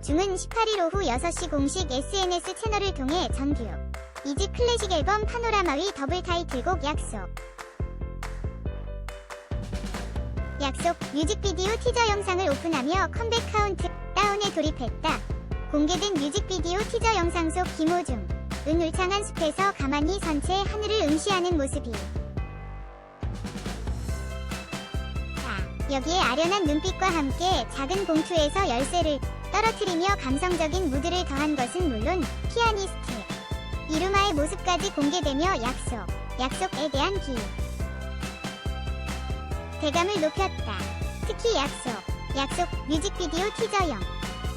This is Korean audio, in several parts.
27일 오후 6시 공식 SNS 채널을 통해 정규 2집 클래식 앨범 파노라마의 더블 타이틀곡 약속 약속 뮤직비디오 티저 영상을 오픈하며 컴백 카운트 다운에 돌입했다. 공개된 뮤직비디오 티저 영상 속 김호중 은 울창한 숲에서 가만히 선채 하늘을 응시하는 모습이 여기에 아련한 눈빛과 함께 작은 봉투에서 열쇠를 떨어뜨리며 감성적인 무드를 더한 것은 물론 피아니스트 이루마의 모습까지 공개되며 약속, 약속에 대한 기획 대감을 높였다. 특히 약속, 약속 뮤직비디오 티저영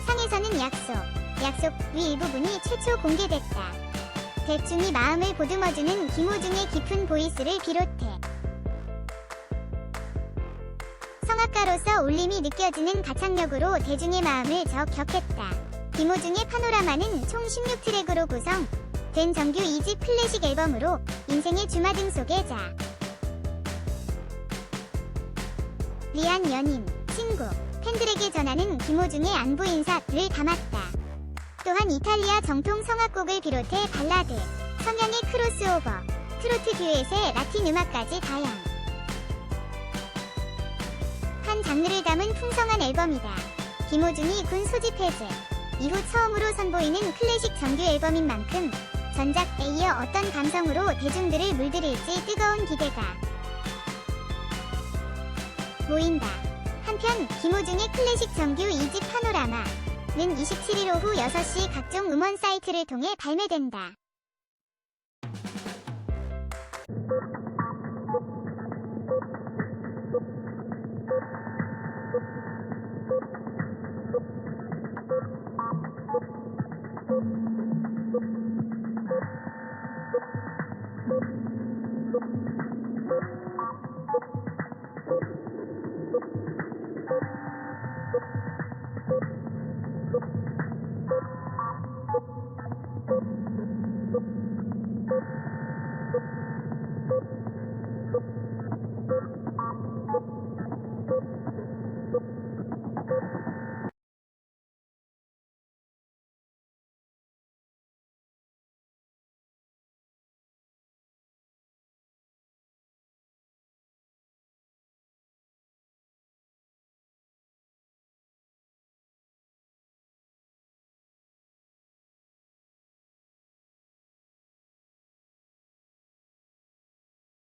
상에서는 약속, 약속 위 일부분이 최초 공개됐다. 대중이 마음을 보듬어주는 김호중의 깊은 보이스를 비롯해 성악가로서 울림이 느껴지는 가창력으로 대중의 마음을 저격했다. 김호중의 파노라마는 총 16트랙으로 구성, 된 정규 2집 클래식 앨범으로 인생의 주마등 속의 자. 리안 연인, 친구, 팬들에게 전하는 김호중의 안부 인사를 담았다. 또한 이탈리아 정통 성악곡을 비롯해 발라드, 성향의 크로스오버, 트로트 듀엣의 라틴 음악까지 한 장르를 담은 풍성한 앨범이다. 김호중이 군 소집 해제 이후 처음으로 선보이는 클래식 정규 앨범인 만큼 전작에 이어 어떤 감성으로 대중들을 물들일지 뜨거운 기대가 보인다. 한편 김호중의 클래식 정규 2집 파노라마는 27일 오후 6시 각종 음원 사이트를 통해 발매된다.